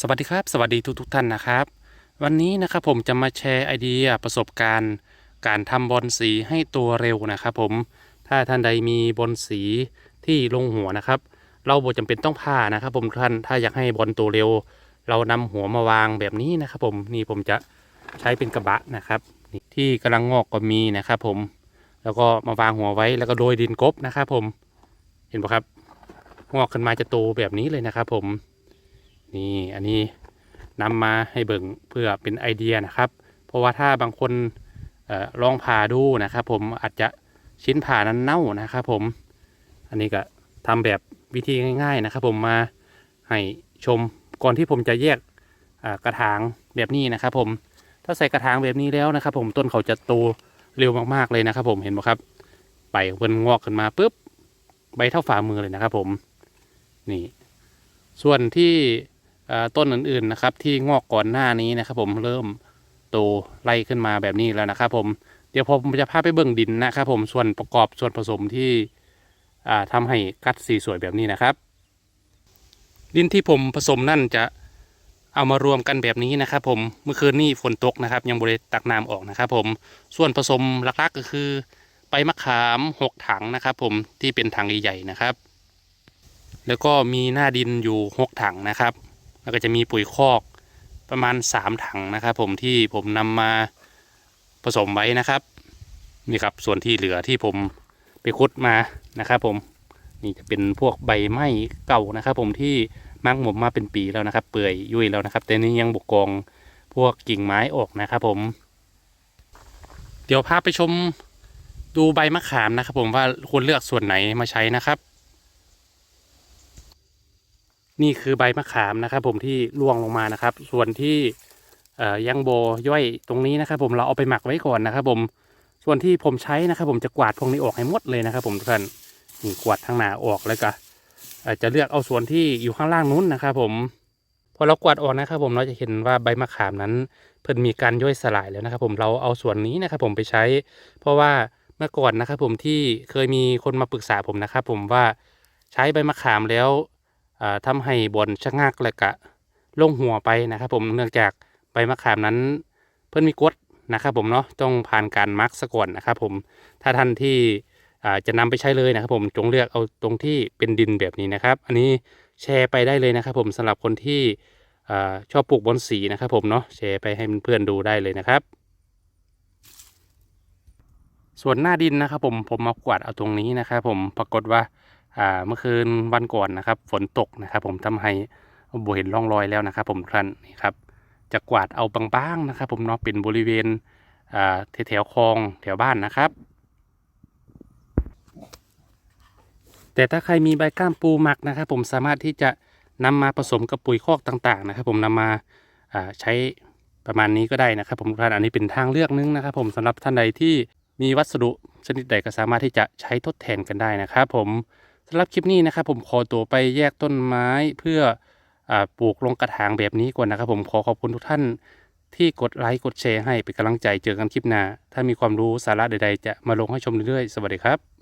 สวัสดีครับ สวัสดีทุกทุกท่านนะครับ วันนี้นะครับผมจะมาแชร์ไอเดียประสบการณ์ การทำบอลสีให้ตัวเร็วนะครับผมถ้าท่านใดมีบอลสีที่ลงหัวนะครับ เราบ่จำเป็นต้องผ่านะครับ ผมท่านถ้าอยากให้บอลตัวเร็ว เรานำหัวมาวางแบบนี้นะครับ ผมนี่ผมจะใช้เป็นกระบะนะครับ ที่กำลังงอกก็มีนะครับ ผมแล้วก็มาวางหัวไว้แล้วก็โรยดินกบนะครับ ผมเห็นปะครับงอกขึ้นมาจะโตแบบนี้เลยนะครับ ผม นี่อันนี้นำมาให้เบิ่งเพื่อเป็นไอเดียนะครับ เพราะว่าถ้าบางคนออลองผ่าดูนะครับผมอาจจะชิ้นผ่านั้นเน่านะครับผมอันนี้ก็ทำแบบวิธีง่าย ๆนะครับ ผมมาให้ชมก่อนที่ผมจะแยกกระถางแบบนี้นะครับ ผมถ้าใส่กระถางแบบนี้แล้วนะครับ ผมต้นเขาจะโตเร็วมากๆเลยนะครับ ผมเห็นไหมครับใบของเพิ่นงอกขึ้นมาปุ๊บใบเท่าฝ่ามือเลยนะครับ ผมนี่ส่วนที่ ต้นอื่นๆนะครับ ที่งอกก่อนหน้านี้นะครับ ผมเริ่มโตไล่ขึ้นมาแบบนี้แล้วนะครับ ผมเดี๋ยวผมจะพาไปเบิ่งดินนะครับ ผมส่วนประกอบส่วนผสมที่อ่าทำให้กัดสีสวยแบบนี้นะครับ ดินที่ผมผสมนั่นจะเอามารวมกันแบบนี้นะครับ ผมเมื่อคืนนี้ฝนตกนะครับ ยังบริตักน้ำออกนะครับ ผมส่วนผสมหลักๆก็คือใบมะขามหกถังนะครับ ผมที่เป็นถังใหญ่ๆนะครับ แล้วก็มีหน้าดินอยู่หกถังนะครับ แล้วก็จะมีปุ๋ยคอกประมาณสามถังนะครับผมที่ผมนำมาผสมไว้นะครับนี่ครับส่วนที่เหลือที่ผมไปคุดมานะครับผมนี่จะเป็นพวกใบไม้เก่านะครับผมที่มักหมมมาเป็นปีแล้วนะครับ เปื่อยยุ่ยแล้วนะครับ แต่นี่ยังบกกองพวกกิ่งไม้ออกนะครับผม เดี๋ยวพาไปชมดูใบมะขามนะครับผมว่าควรเลือกส่วนไหนมาใช้นะครับ นี่คือใบมะขามนะครับ ผมที่ร่วงลงมานะครับ ส่วนที่เอ่อยังโบย่อยตรงนี้นะครับ ผมเราเอาไปหมักไว้ก่อนนะครับ ผมส่วนที่ผมใช้นะครับ ผมจะกวาดพวกนี้ออกให้หมดเลยนะครับ ผมทุกท่านนี่กวาดทางหนาออกแล้วก็อ่อจะเลือกเอาส่วนที่อยู่ข้างล่างนู้นนะครับ ผมพอเรากวาดออกนะครับ ผมเราจะเห็นว่าใบมะขามนั้น เพิ่นมีการย่อยสลายแล้วนะครับ ผมเราเอาส่วนนี้นะครับ ผมไปใช้ เพราะว่าเมื่อก่อนนะครับ ผมที่เคยมีคนมาปรึกษาผมนะครับ ผมว่าใช้ใบมะขามแล้ว อ่าทำให้บอลชะงักและกะลงหัวไปนะครับ ผมเนื่องจากใบมะขามนั้น เพิ่นมีกดนะครับ ผมเนาะต้องผ่านการมักซะก่อนนะครับ ผมถ้าท่านที่จะนำไปใช้เลยนะครับ ผมจงเลือกเอาตรงที่เป็นดินแบบนี้นะครับ อันนี้แชร์ไปได้เลยนะครับ ผมสำหรับคนที่อชอบปลูกบอนสีนะครับ ผมเนาะแชร์ไปให้เพื่อนๆดูได้เลยนะครับส่วนหน้าดินนะครับผมผมมากวาดเอาตรงนี้นะครับผมปรากฏว่า เมื่อคืนวันก่อนนะครับ ฝนตกนะครับ ผมทำให้บเห็นร่องรอยแล้วนะครับ ผมท่านนี่ครับ จะกวาดเอาบางๆนะครับ ผมเนาะเป็นบริเวณอ่าแถวๆคลองแถวบ้านนะครับ แต่ถ้าใครมีใบก้ามปูหมักนะครับ ผมสามารถที่จะนำมาผสมกับปุ๋ยคอกต่าง ๆ นะครับ ผมนำมาอ่าใช้ประมาณนี้ก็ได้นะครับ ผมท่านอันนี้เป็นทางเลือกนึงนะครับ ผมสำหรับท่านใดที่มีวัสดุชนิดใดก็สามารถที่จะใช้ทดแทนกันได้นะครับ ผม สำหรับคลิปนี้นะครับผมขอตัวไปแยกต้นไม้เพื่ออปลูกลงกระถางแบบนี้ก่อนนะครับ ผมขอขอบคุณทุกท่านที่กดไลค์กดแชร์ให้เป็นกำลังใจเจอกันคลิปหน้า ถ้ามีความรู้สาระใดๆ จะมาลงให้ชมเรื่อยๆ สวัสดีครับ